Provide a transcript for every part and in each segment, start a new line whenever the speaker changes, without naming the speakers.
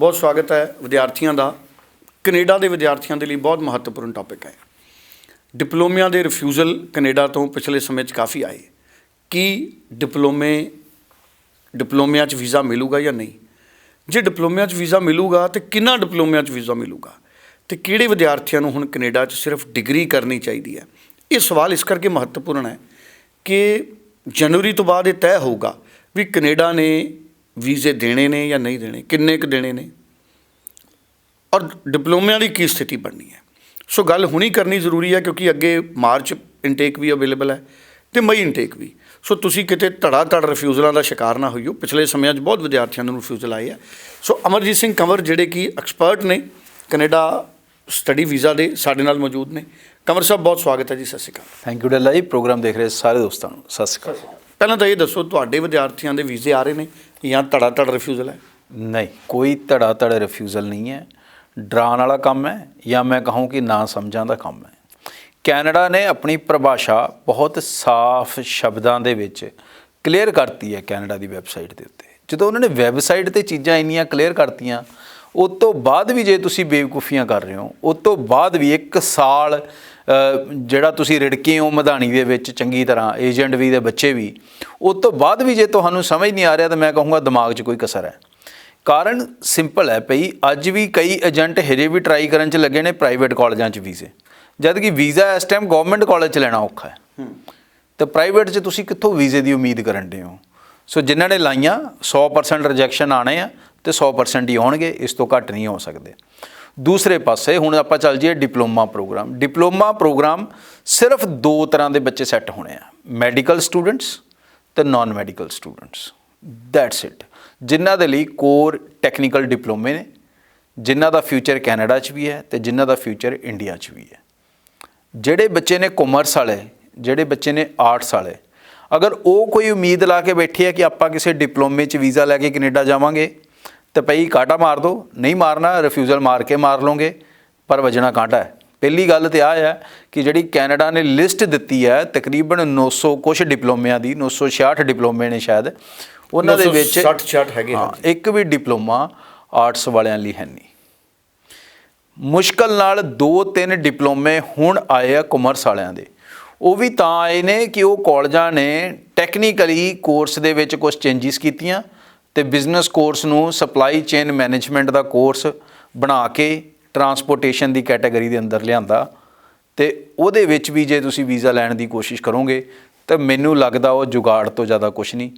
ਬਹੁਤ ਸਵਾਗਤ ਹੈ ਵਿਦਿਆਰਥੀਆਂ ਦਾ। ਕੈਨੇਡਾ ਦੇ ਵਿਦਿਆਰਥੀਆਂ ਦੇ ਲਈ ਬਹੁਤ ਮਹੱਤਵਪੂਰਨ ਟੌਪਿਕ ਹੈ। ਡਿਪਲੋਮਿਆਂ ਦੇ ਰਿਫਿਊਜ਼ਲ ਕੈਨੇਡਾ ਤੋਂ ਪਿਛਲੇ ਸਮੇਂ 'ਚ ਕਾਫੀ ਆਏ। ਕੀ ਡਿਪਲੋਮੇ, ਡਿਪਲੋਮਿਆਂ 'ਚ ਵੀਜ਼ਾ ਮਿਲੂਗਾ ਜਾਂ ਨਹੀਂ? ਜੇ ਡਿਪਲੋਮਿਆਂ 'ਚ ਵੀਜ਼ਾ ਮਿਲੂਗਾ ਤੇ ਕਿੰਨਾ ਡਿਪਲੋਮਿਆਂ 'ਚ ਵੀਜ਼ਾ ਮਿਲੂਗਾ? ਤੇ ਕਿਹੜੇ ਵਿਦਿਆਰਥੀਆਂ ਨੂੰ ਹੁਣ ਕੈਨੇਡਾ 'ਚ ਸਿਰਫ ਡਿਗਰੀ ਕਰਨੀ ਚਾਹੀਦੀ ਹੈ? ਇਹ ਸਵਾਲ ਇਸ ਕਰਕੇ ਮਹੱਤਵਪੂਰਨ ਹੈ ਕਿ ਜਨਵਰੀ ਤੋਂ ਬਾਅਦ ਇਹ ਤੈਅ ਹੋਊਗਾ ਵੀ ਕੈਨੇਡਾ ਨੇ ਵੀਜ਼ੇ ਦੇਣੇ ਨੇ ਜਾਂ ਨਹੀਂ ਦੇਣੇ ਕਿੰਨੇ ਕੁ ਦੇਣੇ ਨੇ? ਔਰ ਡਿਪਲੋਮਿਆਂ ਦੀ ਕੀ ਸਥਿਤੀ ਬਣਨੀ ਹੈ? ਸੋ ਗੱਲ ਹੁਣੀ ਕਰਨੀ ਜ਼ਰੂਰੀ ਹੈ ਕਿਉਂਕਿ ਅੱਗੇ ਮਾਰਚ ਇਨਟੇਕ ਵੀ ਅਵੇਲੇਬਲ ਹੈ ਤੇ ਮਈ ਇਨਟੇਕ ਵੀ। ਸੋ ਤੁਸੀਂ ਕਿਤੇ ਧੜਾ ਧੜ ਰਿਫਿਊਜ਼ਲਾਂ ਦਾ ਸ਼ਿਕਾਰ ਨਾ ਹੋਈਓ। ਪਿਛਲੇ ਸਮਿਆਂ 'ਚ ਬਹੁਤ ਵਿਦਿਆਰਥੀਆਂ ਨੂੰ ਰਿਫਿਊਜ਼ਲ ਆਏ ਆ। ਸੋ ਅਮਰਜੀਤ ਸਿੰਘ ਕੰਵਰ ਜਿਹੜੇ ਕਿ ਐਕਸਪਰਟ ਨੇ ਕੈਨੇਡਾ ਸਟੱਡੀ ਵੀਜ਼ਾ ਦੇ ਸਾਡੇ ਨਾਲ ਮੌਜੂਦ ਨੇ। ਕੰਵਰ ਸਾਹਿਬ ਬਹੁਤ ਸਵਾਗਤ ਹੈ ਜੀ ਸਤਿ ਸ਼੍ਰੀ ਅਕਾਲ।
Thank you Dalla ji. Program ਦੇਖ ਰਹੇ ਸਾਰੇ ਦੋਸਤਾਂ ਨੂੰ। ਸਤਿ ਸ਼੍ਰੀ ਅਕਾਲ।
ਪਹਿਲਾਂ ਤਾਂ ਇਹ ਦੱਸੋ ਤੁਹਾਡੇ ਵਿਦਿਆਰਥੀਆਂ ਦੇ ਵੀਜ਼ੇ ਆ ਰਹੇ ਨੇ ਜਾਂ ਧੜਾ ਧੜ ਰਿਫਿਊਜ਼ਲ ਹੈ?
ਨਹੀਂ, ਕੋਈ ਧੜਾ ਧੜ ਰਿਫਿਊਜ਼ਲ ਨਹੀਂ ਹੈ। ਡਰਾਉਣ ਵਾਲਾ ਕੰਮ ਹੈ ਜਾਂ ਮੈਂ ਕਹੂੰ ਕਿ ਨਾ ਸਮਝਾਂ ਦਾ ਕੰਮ ਹੈ। ਕੈਨੇਡਾ ਨੇ ਆਪਣੀ ਪਰਿਭਾਸ਼ਾ ਬਹੁਤ ਸਾਫ਼ ਸ਼ਬਦਾਂ ਦੇ ਵਿੱਚ ਕਲੀਅਰ ਕਰਤੀ ਹੈ ਕੈਨੇਡਾ ਦੀ ਵੈਬਸਾਈਟ ਦੇ ਉੱਤੇ। ਜਦੋਂ ਉਹਨਾਂ ਨੇ ਵੈਬਸਾਈਟ ਤੇ ਚੀਜ਼ਾਂ ਇੰਨੀਆਂ ਕਲੀਅਰ ਕਰਤੀਆਂ, ਉਸ ਤੋਂ ਬਾਅਦ ਵੀ ਜੇ ਤੁਸੀਂ ਬੇਵਕੂਫੀਆਂ ਕਰ ਰਹੇ ਹੋ, ਉਸ ਤੋਂ ਬਾਅਦ ਵੀ ਇੱਕ ਸਾਲ ਜਿਹੜਾ ਤੁਸੀਂ ਰਿੜਕੇ ਹੋ ਮਧਾਣੀ ਦੇ ਵਿੱਚ ਚੰਗੀ ਤਰ੍ਹਾਂ ਏਜੰਟ ਵੀ ਦੇ ਬੱਚੇ ਵੀ ਉਸ ਤੋਂ ਬਾਅਦ ਵੀ ਜੇ ਤੁਹਾਨੂੰ ਸਮਝ ਨਹੀਂ ਆ ਰਿਹਾ ਤਾਂ ਮੈਂ ਕਹੂੰਗਾ ਦਿਮਾਗ 'ਚ ਕੋਈ ਕਸਰ ਹੈ। ਕਾਰਨ ਸਿੰਪਲ ਹੈ ਭਈ ਅੱਜ ਵੀ ਕਈ ਏਜੰਟ ਹਜੇ ਵੀ ਟਰਾਈ ਕਰਨ 'ਚ ਲੱਗੇ ਨੇ ਪ੍ਰਾਈਵੇਟ ਕਾਲਜਾਂ 'ਚ ਵੀਜ਼ੇ। ਜਦ ਕਿ ਵੀਜ਼ਾ ਇਸ ਟਾਈਮ ਗਵਰਨਮੈਂਟ ਕਾਲਜ 'ਚ ਲੈਣਾ ਔਖਾ ਹੈ। ਤੇ ਪ੍ਰਾਈਵੇਟ 'ਚ ਤੁਸੀਂ ਕਿੱਥੋਂ ਵੀਜ਼ੇ ਦੀ ਉਮੀਦ ਕਰਨ ਦੇ ਹੋ? ਸੋ ਜਿਨ੍ਹਾਂ ਨੇ ਲਾਈਆਂ 100% ਰਿਜੈਕਸ਼ਨ ਆਣੇ ਆ ਤੇ 100% ਹੀ ਆਉਣਗੇ ਇਸ ਤੋਂ ਘੱਟ ਨਹੀਂ ਹੋ ਸਕਦੇ। ਦੂਸਰੇ ਪਾਸੇ ਹੁਣ ਆਪਾਂ ਚੱਲ ਜਾਈਏ ਡਿਪਲੋਮਾ ਪ੍ਰੋਗਰਾਮ। ਡਿਪਲੋਮਾ ਪ੍ਰੋਗਰਾਮ ਸਿਰਫ ਦੋ ਤਰ੍ਹਾਂ ਦੇ ਬੱਚੇ ਸੈੱਟ ਹੋਣੇ ਆ। ਮੈਡੀਕਲ ਸਟੂਡੈਂਟਸ ਤੇ non medical students. That's it ਜਿਨ੍ਹਾਂ ਦੇ ਲਈ ਕੋਰ ਟੈਕਨੀਕਲ ਡਿਪਲੋਮੇ ਨੇ, ਜਿਨ੍ਹਾਂ ਦਾ ਫਿਊਚਰ ਕੈਨੇਡਾ 'ਚ ਵੀ ਹੈ ਤੇ ਜਿਨ੍ਹਾਂ ਦਾ ਫਿਊਚਰ ਇੰਡੀਆ 'ਚ ਵੀ ਹੈ। ਜਿਹੜੇ ਬੱਚੇ ਨੇ ਕਾਮਰਸ ਵਾਲੇ, ਜਿਹੜੇ ਬੱਚੇ ਨੇ ਆਰਟਸ ਵਾਲੇ, ਅਗਰ ਉਹ ਕੋਈ ਉਮੀਦ ਲਾ ਕੇ ਬੈਠੇ ਆ ਕਿ ਆਪਾਂ ਕਿਸੇ ਡਿਪਲੋਮੇ 'ਚ ਵੀਜ਼ਾ ਲੈ ਕੇ ਕੈਨੇਡਾ ਜਾਵਾਂਗੇ ਤੇ ਪਈ ਕਾਟਾ ਮਾਰ ਦੋ। ਨਹੀਂ ਮਾਰਨਾ ਰਿਫਿਊਜ਼ਲ ਮਾਰ ਕੇ ਮਾਰ ਲਓਗੇ ਪਰ ਵਜਣਾ ਕਾਂਟਾ ਹੈ। ਪਹਿਲੀ ਗੱਲ ਤੇ ਆ ਹੈ ਕਿ ਜਿਹੜੀ ਕੈਨੇਡਾ ਨੇ ਲਿਸਟ ਦਿੱਤੀ ਹੈ ਤਕਰੀਬਨ 900 ਕੁਝ ਡਿਪਲੋਮਿਆਂ ਦੀ 966 ਡਿਪਲੋਮੇ ਨੇ ਸ਼ਾਇਦ ਉਹਨਾਂ ਦੇ ਵਿੱਚ
60 66 ਹੈਗੇ
ਹਾਂ ਇੱਕ ਵੀ ਡਿਪਲੋਮਾ ਆਰਟਸ ਵਾਲਿਆਂ ਲਈ ਹੈ ਨਹੀਂ। ਮੁਸ਼ਕਲ ਨਾਲ 2-3 ਡਿਪਲੋਮੇ ਹੁਣ ਆਏ ਆ ਕਾਮਰਸ ਵਾਲਿਆਂ ਦੇ। ਉਹ ਵੀ ਤਾਂ ਆਏ ਨੇ ਕਿ ਉਹ ਕਾਲਜਾਂ ਨੇ ਟੈਕਨੀਕਲੀ ਕੋਰਸ ਦੇ ਵਿੱਚ ਕੁਝ ਚੇਂਜਸ ਕੀਤੀਆਂ। ਤੇ ਬਿਜ਼ਨਸ ਕੋਰਸ ਨੂੰ ਸਪਲਾਈ ਚੇਨ ਮੈਨੇਜਮੈਂਟ ਦਾ ਕੋਰਸ ਬਣਾ ਕੇ ਟਰਾਂਸਪੋਰਟੇਸ਼ਨ ਦੀ ਕੈਟਾਗਰੀ ਦੇ ਅੰਦਰ ਲਿਆਂਦਾ। ਤੇ ਉਹਦੇ ਵਿੱਚ ਵੀ ਜੇ ਤੁਸੀਂ ਵੀਜ਼ਾ ਲੈਣ ਦੀ ਕੋਸ਼ਿਸ਼ ਕਰੋਗੇ, ਤਾਂ ਮੈਨੂੰ ਲੱਗਦਾ ਉਹ ਜੁਗਾੜ ਤੋਂ ਜ਼ਿਆਦਾ ਕੁਝ ਨਹੀਂ।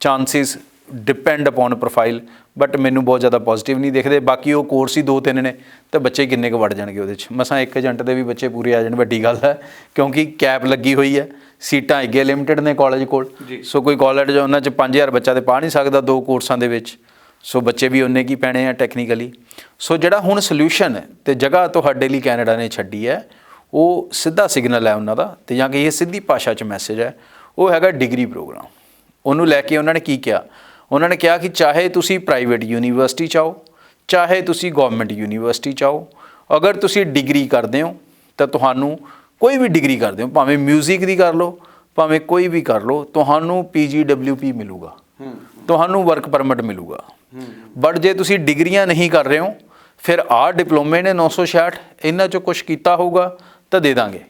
Chances depend upon profile but ਮੈਨੂੰ ਬਹੁਤ ਜ਼ਿਆਦਾ ਪੋਜ਼ਿਟਿਵ ਨਹੀਂ ਦਿਖਦੇ। ਬਾਕੀ ਉਹ ਕੋਰਸ ਹੀ ਦੋ ਤਿੰਨ ਨੇ ਤਾਂ ਬੱਚੇ ਕਿੰਨੇ ਕੁ ਵੜ ਜਾਣਗੇ ਉਹਦੇ 'ਚ? ਮਸਾਂ ਇੱਕ ਏਜੰਟ ਦੇ ਵੀ ਬੱਚੇ ਪੂਰੇ ਆ ਜਾਣ ਵੱਡੀ ਗੱਲ ਹੈ ਕਿਉਂਕਿ ਕੈਪ ਲੱਗੀ ਹੋਈ ਹੈ ਸੀਟਾਂ ਹੈਗੀਆਂ ਲਿਮਟਿਡ ਨੇ ਕਾਲਜ ਕੋਲ। ਸੋ ਕੋਈ ਕਾਲਜ ਉਹਨਾਂ 'ਚ 5000 ਬੱਚਾ ਤੇ ਪਾ ਨਹੀਂ ਸਕਦਾ ਦੋ ਕੋਰਸਾਂ ਦੇ ਵਿੱਚ। ਸੋ ਬੱਚੇ ਵੀ ਉਹਨੇ ਕੀ ਪੈਣੇ ਆ ਟੈਕਨੀਕਲੀ ਸੋ ਜਿਹੜਾ ਹੁਣ ਸੋਲੂਸ਼ਨ ਤੇ ਜਗ੍ਹਾ ਤੁਹਾਡੇ ਲਈ ਕੈਨੇਡਾ ਨੇ ਛੱਡੀ ਹੈ ਉਹ ਸਿੱਧਾ ਸਿਗਨਲ ਹੈ ਉਹਨਾਂ ਦਾ ਤੇ ਜਾਂ ਕਿ ਇਹ ਸਿੱਧੀ ਭਾਸ਼ਾ 'ਚ ਮੈਸੇਜ ਹੈ ਉਹ ਹੈਗਾ ਡਿਗਰੀ ਪ੍ਰੋਗਰਾਮ ਉਹਨੂੰ ਲੈ ਕੇ ਉਹਨਾਂ ਨੇ ਕੀ ਕਿਹਾ? ਉਹਨਾਂ ਨੇ ਕਿਹਾ ਕਿ ਚਾਹੇ ਤੁਸੀਂ ਪ੍ਰਾਈਵੇਟ ਯੂਨੀਵਰਸਿਟੀ ਚਾਹੋ ਚਾਹੇ ਤੁਸੀਂ ਗਵਰਨਮੈਂਟ ਯੂਨੀਵਰਸਿਟੀ ਚਾਹੋ ਅਗਰ ਤੁਸੀਂ ਡਿਗਰੀ ਕਰਦੇ ਹੋ ਤਾਂ ਤੁਹਾਨੂੰ ਕੋਈ ਵੀ ਡਿਗਰੀ ਕਰਦੇ ਹੋ ਭਾਵੇਂ 뮤직 ਦੀ ਕਰ ਲਓ ਭਾਵੇਂ ਕੋਈ ਵੀ ਕਰ ਲਓ ਤੁਹਾਨੂੰ ਪੀਜੀਡਬਲਯੂਪੀ ਮਿਲੂਗਾ। ਤੁਹਾਨੂੰ ਵਰਕ ਪਰਮਿਟ ਮਿਲੂਗਾ। ਬਟ ਜੇ ਤੁਸੀਂ ਡਿਗਰੀਆਂ ਨਹੀਂ ਕਰ ਰਹੇ ਹੋ ਫਿਰ ਆਹ ਡਿਪਲੋਮੇ ਨੇ 966 ਇਹਨਾਂ ਚੋਂ ਕੁਝ ਕੀਤਾ ਹੋਊਗਾ ਤਾਂ ਦੇ ਦਾਂਗੇ।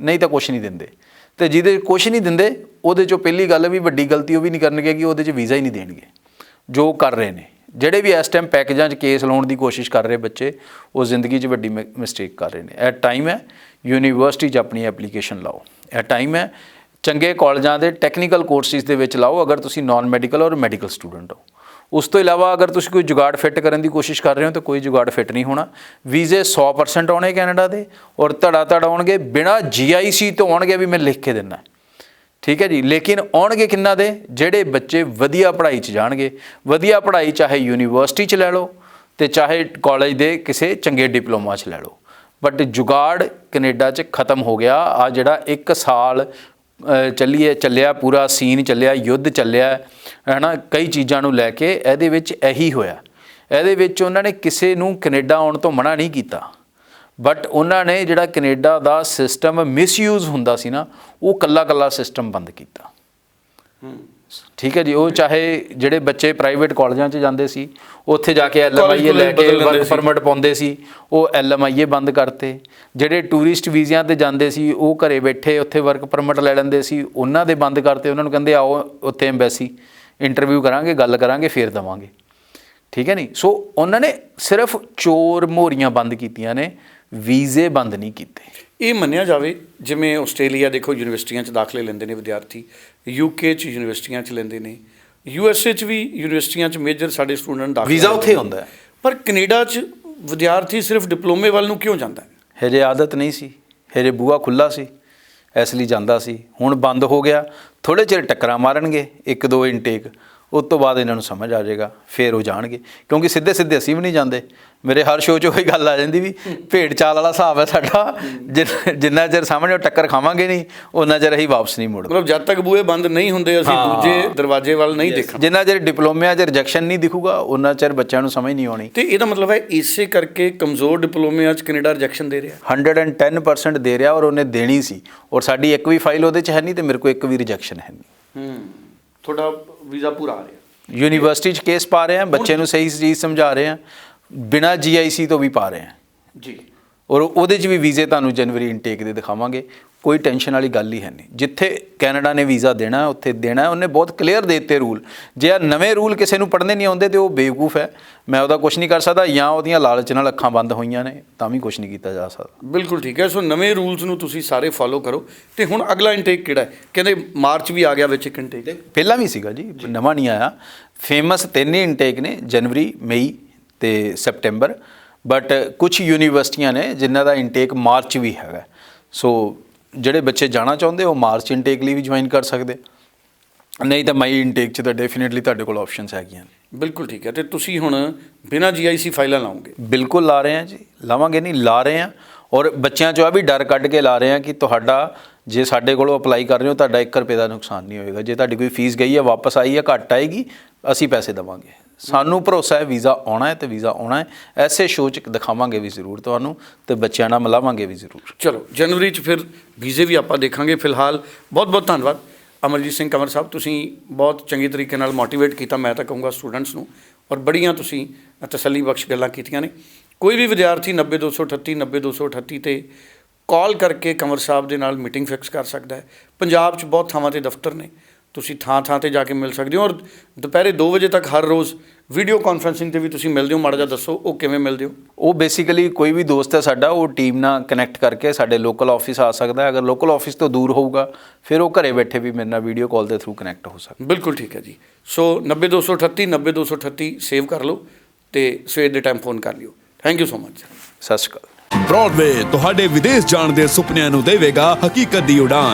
ਨਹੀਂ ਤਾਂ ਕੁਝ ਨਹੀਂ ਦਿੰਦੇ। ਤੇ ਜਿਹਦੇ ਕੁਝ ਨਹੀਂ ਦਿੰਦੇ ਉਹਦੇ ਚੋਂ ਪਹਿਲੀ ਗੱਲ ਵੀ ਵੱਡੀ ਗਲਤੀ ਉਹ ਵੀ ਨਹੀਂ ਕਰਨਗੇ ਕਿ ਉਹਦੇ 'ਚ ਵੀਜ਼ਾ ਹੀ ਨਹੀਂ ਦੇਣਗੇ। ਜੋ ਕਰ ਰਹੇ ਨੇ, ਜਿਹੜੇ ਵੀ ਇਸ ਟਾਈਮ ਪੈਕੇਜਾਂ 'ਚ ਕੇਸ ਲਾਉਣ ਦੀ ਕੋਸ਼ਿਸ਼ ਕਰ ਰਹੇ ਬੱਚੇ, ਉਹ ਜ਼ਿੰਦਗੀ 'ਚ ਵੱਡੀ ਮਿਸਟੇਕ ਕਰ ਰਹੇ ਨੇ। ਐਟ ਟਾਈਮ ਹੈ ਯੂਨੀਵਰਸਿਟੀ 'ਚ ਆਪਣੀ ਐਪਲੀਕੇਸ਼ਨ ਲਾਓ। ਐਟ ਟਾਈਮ ਹੈ, ਚੰਗੇ ਕਾਲਜਾਂ ਦੇ ਟੈਕਨੀਕਲ ਕੋਰਸਿਸ ਦੇ ਵਿੱਚ ਲਾਓ, ਅਗਰ ਤੁਸੀਂ ਨਾਨ ਮੈਡੀਕਲ ਔਰ ਮੈਡੀਕਲ ਸਟੂਡੈਂਟ ਹੋ। ਉਸ ਤੋਂ ਇਲਾਵਾ ਅਗਰ ਤੁਸੀਂ ਕੋਈ ਜੁਗਾੜ ਫਿੱਟ ਕਰਨ ਦੀ ਕੋਸ਼ਿਸ਼ ਕਰ ਰਹੇ ਹੋ, ਤਾਂ ਕੋਈ ਜੁਗਾੜ ਫਿੱਟ ਨਹੀਂ ਹੋਣਾ। ਵੀਜ਼ੇ 100% ਆਉਣੇ ਕੈਨੇਡਾ ਦੇ, ਔਰ ਧੜਾ ਧੜ ਆਉਣਗੇ, ਬਿਨਾ ਜੀਆਈਸੀ ਤੋਂ ਆਉਣਗੇ, ਵੀ ਮੈਂ ਲਿਖ ਕੇ ਦਿੰਦਾ। ਠੀਕ ਹੈ ਜੀ, ਲੇਕਿਨ ਆਉਣਗੇ ਕਿੰਨਾ ਦੇ? ਜਿਹੜੇ ਬੱਚੇ ਵਧੀਆ ਪੜ੍ਹਾਈ 'ਚ ਜਾਣਗੇ। ਵਧੀਆ ਪੜ੍ਹਾਈ ਚਾਹੇ ਯੂਨੀਵਰਸਿਟੀ 'ਚ ਲੈ ਲਓ ਤੇ ਚਾਹੇ ਕਾਲਜ ਦੇ ਕਿਸੇ ਚੰਗੇ ਡਿਪਲੋਮਾ 'ਚ ਲੈ ਲਓ। ਬਟ ਜੁਗਾੜ ਕੈਨੇਡਾ 'ਚ ਖਤਮ ਹੋ ਗਿਆ। ਆ ਜਿਹੜਾ 1 ਸਾਲ ਚੱਲੀਏ, ਚੱਲਿਆ, ਪੂਰਾ ਸੀਨ ਚੱਲਿਆ, ਯੁੱਧ ਚੱਲਿਆ ਹੈ ਨਾ ਕਈ ਚੀਜ਼ਾਂ ਨੂੰ ਲੈ ਕੇ ਇਹਦੇ ਵਿੱਚ ਇਹੀ ਹੋਇਆ। ਇਹਦੇ ਵਿੱਚ ਉਹਨਾਂ ਨੇ ਕਿਸੇ ਨੂੰ ਕੈਨੇਡਾ ਆਉਣ ਤੋਂ ਮਨਾ ਨਹੀਂ ਕੀਤਾ। ਬਟ ਉਹਨਾਂ ਨੇ ਜਿਹੜਾ ਕੈਨੇਡਾ ਦਾ ਸਿਸਟਮ ਮਿਸਯੂਜ਼ ਹੁੰਦਾ ਸੀ ਨਾ ਉਹ ਕੱਲਾ ਕੱਲਾ ਸਿਸਟਮ ਬੰਦ ਕੀਤਾ। ਠੀਕ ਹੈ ਜੀ ਉਹ ਚਾਹੇ ਜਿਹੜੇ ਬੱਚੇ ਪ੍ਰਾਈਵੇਟ ਕਾਲਜਾਂ 'ਚ ਜਾਂਦੇ ਸੀ ਉੱਥੇ ਜਾ ਕੇ ਐਲਐਮਆਈਏ ਲੈ ਕੇ ਵਰਕ। ਪਰਮਿਟ ਪਾਉਂਦੇ ਸੀ ਉਹ ਐਲਐਮਆਈਏ ਬੰਦ ਕਰਤੇ। ਜਿਹੜੇ ਟੂਰਿਸਟ ਵੀਜ਼ਿਆਂ ਤੇ ਜਾਂਦੇ ਸੀ ਉਹ ਘਰੇ ਬੈਠੇ ਉੱਥੇ ਵਰਕ ਪਰਮਿਟ ਲੈ ਲੈਂਦੇ ਸੀ ਉਹਨਾਂ ਦੇ ਬੰਦ ਕਰਤੇ। ਉਹਨਾਂ ਨੂੰ ਕਹਿੰਦੇ ਆਓ ਉੱਥੇ ਐਮਬੈਸੀ ਇੰਟਰਵਿਊ ਕਰਾਂਗੇ ਗੱਲ ਕਰਾਂਗੇ ਫੇਰ ਦਵਾਂਗੇ। ਠੀਕ ਹੈ ਨਹੀਂ ਸੋ ਉਹਨਾਂ ਨੇ ਸਿਰਫ ਚੋਰ ਮੋਰੀਆਂ ਬੰਦ ਕੀਤੀਆਂ ਨੇ। ਵੀਜ਼ੇ ਬੰਦ ਨਹੀਂ ਕੀਤੇ।
ਇਹ ਮੰਨਿਆ ਜਾਵੇ ਜਿਵੇਂ ਆਸਟ੍ਰੇਲੀਆ ਦੇਖੋ ਯੂਨੀਵਰਸਿਟੀਆਂ 'ਚ ਦਾਖਲੇ ਲੈਂਦੇ ਨੇ ਵਿਦਿਆਰਥੀ ਯੂਕੇ 'ਚ ਯੂਨੀਵਰਸਿਟੀਆਂ 'ਚ ਲੈਂਦੇ ਨੇ ਯੂਐਸਏ 'ਚ ਵੀ ਯੂਨੀਵਰਸਿਟੀਆਂ 'ਚ ਮੇਜਰ ਸਾਡੇ ਸਟੂਡੈਂਟ ਦਾਖਲੇ
ਵੀਜ਼ਾ ਉੱਥੇ। ਹੁੰਦਾ।
ਪਰ ਕੈਨੇਡਾ 'ਚ ਵਿਦਿਆਰਥੀ ਸਿਰਫ ਡਿਪਲੋਮੇ ਵੱਲ ਨੂੰ ਕਿਉਂ ਜਾਂਦਾ ਹੈ?
ਹਜੇ ਆਦਤ ਨਹੀਂ ਸੀ। ਹਜੇ ਬੂਆ ਖੁੱਲਾ ਸੀ। ਇਸ ਲਈ ਜਾਂਦਾ ਸੀ। ਹੁਣ ਬੰਦ ਹੋ ਗਿਆ। ਥੋੜੇ ਚਿਰ ਟੱਕਰਾਂ ਮਾਰਨਗੇ। ਇੱਕ ਦੋ ਇਨਟੇਕ ਉਸ ਤੋਂ ਬਾਅਦ ਇਹਨਾਂ ਨੂੰ ਸਮਝ ਆ ਜਾਏਗਾ ਫੇਰ ਉਹ ਜਾਣਗੇ। ਕਿਉਂਕਿ ਸਿੱਧੇ ਸਿੱਧੇ ਅਸੀਂ ਵੀ ਨਹੀਂ ਜਾਂਦੇ। ਮੇਰੇ ਹਰ ਸ਼ੋਅ 'ਚ ਕੋਈ ਗੱਲ ਆ ਜਾਂਦੀ ਵੀ ਭੇਡ ਚਾਲ ਵਾਲਾ ਹਿਸਾਬ ਹੈ ਸਾਡਾ। ਜਿੰਨ- ਚਿਰ ਸਾਹਮਣੇ ਟੱਕਰ ਖਾਵਾਂਗੇ ਨਹੀਂ ਉਹਨਾਂ ਚਿਰ ਅਸੀਂ ਵਾਪਸ ਨਹੀਂ ਮੁੜਦੇ
ਮਤਲਬ ਜਦ ਤੱਕ ਬੂਹੇ ਬੰਦ ਨਹੀਂ ਹੁੰਦੇ ਅਸੀਂ। ਦੂਜੇ ਦਰਵਾਜ਼ੇ ਵੱਲ ਨਹੀਂ ਦੇਖਣਾ।
ਜਿੰਨਾ ਚਿਰ ਡਿਪਲੋਮਿਆਂ 'ਚ ਰਿਜੈਕਸ਼ਨ ਨਹੀਂ ਦਿਖੂਗਾ ਉਹਨਾਂ ਚਿਰ ਬੱਚਿਆਂ ਨੂੰ ਸਮਝ ਨਹੀਂ ਆਉਣੀ।
ਤੇ ਇਹਦਾ ਮਤਲਬ ਹੈ ਇਸੇ ਕਰਕੇ ਕਮਜ਼ੋਰ ਡਿਪਲੋਮਿਆਂ 'ਚ ਕੈਨੇਡਾ ਰਿਜੈਕਸ਼ਨ ਦੇ ਰਿਹਾ।
110% ਦੇ ਰਿਹਾ ਔਰ ਉਹਨੇ ਦੇਣੀ ਸੀ। ਔਰ ਸਾਡੀ ਇੱਕ ਵੀ ਫਾਈਲ ਉਹਦੇ 'ਚ ਹੈ ਨਹੀਂ ਤੇ ਮੇਰੇ ਕੋਲ ਇੱਕ ਵੀ ਰਿਜੈਕਸ਼ਨ ਹੈ ਨਹੀਂ।
ਹੂੰ। ਤੁਹਾਡਾ ਵੀਜ਼ਾ ਪੂਰਾ ਆ ਰਿਹਾ।
ਯੂਨੀਵਰਸਿਟੀ 'ਚ ਕੇਸ ਪਾ ਰਹੇ ਆ ਬੱਚੇ ਨੂੰ ਸਹੀ ਚੀਜ਼ ਸਮਝਾ ਰਹੇ ਆ ਬਿਨਾ ਜੀਆਈਸੀ ਤੋਂ ਵੀ ਪਾ ਰਹੇ ਆ
ਜੀ।
ਔਰ ਉਹਦੇ 'ਚ ਵੀ ਵੀਜ਼ੇ ਤੁਹਾਨੂੰ ਜਨਵਰੀ ਇਨਟੇਕ ਦੇ ਦਿਖਾਵਾਂਗੇ। ਕੋਈ ਟੈਨਸ਼ਨ ਵਾਲੀ ਗੱਲ ਹੀ ਹੈ ਨਹੀਂ। ਜਿੱਥੇ ਕੈਨੇਡਾ ਨੇ ਵੀਜ਼ਾ ਦੇਣਾ ਉੱਥੇ ਦੇਣਾ। ਉਹਨੇ ਬਹੁਤ ਕਲੀਅਰ ਦੇ ਦਿੱਤੇ ਰੂਲ। ਜੇ ਆ ਨਵੇਂ ਰੂਲ ਕਿਸੇ ਨੂੰ ਪੜ੍ਹਨੇ ਨਹੀਂ ਆਉਂਦੇ ਤੇ ਉਹ ਬੇਵਕੂਫ ਹੈ। ਮੈਂ ਉਹਦਾ ਕੁਝ ਨਹੀਂ ਕਰ ਸਕਦਾ ਜਾਂ ਉਹਦੀਆਂ ਲਾਲਚ ਨਾਲ ਅੱਖਾਂ ਬੰਦ ਹੋਈਆਂ ਨੇ ਤਾਂ ਵੀ ਕੁਝ ਨਹੀਂ ਕੀਤਾ ਜਾ ਸਕਦਾ।
ਬਿਲਕੁਲ ਠੀਕ ਹੈ। ਸੋ ਨਵੇਂ ਰੂਲਸ ਨੂੰ ਤੁਸੀਂ ਸਾਰੇ ਫਾਲੋ ਕਰੋ। ਤੇ ਹੁਣ ਅਗਲਾ ਇਨਟੇਕ ਕਿਹੜਾ ਹੈ? ਕਹਿੰਦੇ ਮਾਰਚ ਵੀ ਆ ਗਿਆ ਵਿੱਚ ਇੱਕ ਇਨਟੇਕ
ਪਹਿਲਾਂ ਵੀ ਸੀਗਾ ਜੀ ਨਵਾਂ ਨਹੀਂ ਆਇਆ। ਫੇਮਸ ਤਿੰਨ ਹੀ ਇਨਟੇਕ ਨੇ ਜਨਵਰੀ ਮਈ ਤੇ ਸਪਟੈਂਬਰ। ਬਟ ਕੁਝ ਯੂਨੀਵਰਸਿਟੀਆਂ ਨੇ ਜਿਨ੍ਹਾਂ ਦਾ ਇਨਟੇਕ ਮਾਰਚ ਵੀ ਹੈਗਾ। ਸੋ ਜਿਹੜੇ ਬੱਚੇ ਜਾਣਾ ਚਾਹੁੰਦੇ ਉਹ ਮਾਰਚ ਇਨਟੇਕ ਲਈ ਵੀ ਜੁਆਇਨ ਕਰ ਸਕਦੇ। ਨਹੀਂ ਤਾਂ ਮਈ ਇਨਟੇਕ 'ਚ ਤਾਂ ਡੈਫੀਨਿਟਲੀ ਤੁਹਾਡੇ ਕੋਲ ਆਪਸ਼ਨਸ ਹੈਗੀਆਂ।
ਬਿਲਕੁਲ ਠੀਕ ਹੈ। ਤੇ ਤੁਸੀਂ ਹੁਣ ਬਿਨਾਂ ਜੀਆਈਸੀ ਫਾਈਲਾਂ ਲਾਉਂਗੇ
ਬਿਲਕੁਲ ਲਾ ਰਹੇ ਹਾਂ ਜੀ। ਲਾਵਾਂਗੇ ਨਹੀਂ ਲਾ ਰਹੇ ਹਾਂ। ਔਰ ਬੱਚਿਆਂ 'ਚੋਂ ਆ ਵੀ ਡਰ ਕੱਢ ਕੇ ਲਾ ਰਹੇ ਹਾਂ ਕਿ ਤੁਹਾਡਾ ਜੇ ਸਾਡੇ ਕੋਲੋਂ ਅਪਲਾਈ ਕਰ ਰਹੇ ਹੋ ਤੁਹਾਡਾ 1 ਰੁਪਏ ਦਾ ਨੁਕਸਾਨ ਨਹੀਂ ਹੋਏਗਾ। ਜੇ ਤੁਹਾਡੀ ਕੋਈ ਫੀਸ ਗਈ ਹੈ ਵਾਪਸ ਆਈ ਹੈ ਘੱਟ ਆਏਗੀ ਅਸੀਂ ਪੈਸੇ ਦੇਵਾਂਗੇ। ਸਾਨੂੰ ਭਰੋਸਾ ਹੈ, ਵੀਜ਼ਾ ਆਉਣਾ ਹੈ ਤੇ ਵੀਜ਼ਾ ਆਉਣਾ ਹੈ। ਐਸੇ ਸ਼ੋਅ 'ਚ ਦਿਖਾਵਾਂਗੇ ਵੀ ਜ਼ਰੂਰ ਤੁਹਾਨੂੰ ਤੇ ਬੱਚਿਆਂ ਨਾਲ ਮਿਲਾਵਾਂਗੇ ਵੀ ਜ਼ਰੂਰ।
ਚਲੋ, ਜਨਵਰੀ 'ਚ ਫਿਰ ਵੀਜ਼ੇ ਵੀ ਆਪਾਂ ਦੇਖਾਂਗੇ ਫਿਲਹਾਲ। ਬਹੁਤ ਬਹੁਤ ਧੰਨਵਾਦ। ਅਮਰਜੀਤ ਸਿੰਘ ਕੰਵਰ ਸਾਹਿਬ, ਤੁਸੀਂ ਬਹੁਤ ਚੰਗੇ ਤਰੀਕੇ ਨਾਲ ਮੋਟੀਵੇਟ ਕੀਤਾ, ਮੈਂ ਤਾਂ ਕਹੂੰਗਾ ਸਟੂਡੈਂਟਸ ਨੂੰ। ਔਰ ਬੜੀਆਂ ਤੁਸੀਂ ਤਸੱਲੀ ਬਖਸ਼ ਗੱਲਾਂ ਕੀਤੀਆਂ ਨੇ। ਕੋਈ ਵੀ ਵਿਦਿਆਰਥੀ 90238 90238 ਤੇ ਕਾਲ ਕਰਕੇ ਕੰਵਰ ਸਾਹਿਬ ਦੇ ਨਾਲ ਮੀਟਿੰਗ ਫਿਕਸ ਕਰ ਸਕਦਾ ਹੈ। ਪੰਜਾਬ 'ਚ ਬਹੁਤ ਥਾਵਾਂ ਤੇ ਦਫ਼ਤਰ ਨੇ। ਤੁਸੀਂ ਥਾਂ ਥਾਂ ਤੇ ਜਾ ਕੇ ਮਿਲ ਸਕਦੇ ਹੋ ਔਰ ਦੁਪਹਿਰੇ 2 ਵਜੇ ਤੱਕ ਹਰ ਰੋਜ਼ ਵੀਡੀਓ ਕਾਨਫਰੈਂਸਿੰਗ ਤੇ ਵੀ ਤੁਸੀਂ ਮਿਲਦੇ ਹੋ ਮਾੜਾ ਜਿਹਾ ਦੱਸੋ ਉਹ ਕਿਵੇਂ ਮਿਲਦੇ ਹੋ?
ਉਹ ਬੇਸਿਕਲੀ ਕੋਈ ਵੀ ਦੋਸਤ ਹੈ ਸਾਡਾ ਉਹ ਟੀਮ ਨਾਲ ਕਨੈਕਟ ਕਰਕੇ ਸਾਡੇ ਲੋਕਲ ਆਫਿਸ ਆ ਸਕਦਾ ਹੈ। ਅਗਰ ਲੋਕਲ ਆਫਿਸ ਤੋਂ ਦੂਰ ਹੋਊਗਾ ਫਿਰ ਉਹ ਘਰੇ ਬੈਠੇ ਵੀ ਮੇਰੇ ਨਾਲ ਵੀਡੀਓ ਕਾਲ ਦੇ ਥਰੂ ਕਨੈਕਟ ਹੋ ਸਕਦਾ।
ਬਿਲਕੁਲ ਠੀਕ ਹੈ ਜੀ। ਸੋ 90238 90238 ਸੇਵ ਕਰ ਲਓ ਤੇ ਸਵੇਰ ਦੇ ਟਾਈਮ ਫੋਨ ਕਰ ਲਿਓ। ਥੈਂਕ ਯੂ ਸੋ ਮਚ
ਸਤਿ ਸ਼੍ਰੀ ਅਕਾਲ।
ਬ੍ਰੌਡਵੇ ਤੁਹਾਡੇ ਵਿਦੇਸ਼ ਜਾਣ ਦੇ ਸੁਪਨਿਆਂ ਨੂੰ ਦੇਵੇਗਾ ਹਕੀਕਤ ਦੀ ਉਡਾਨ।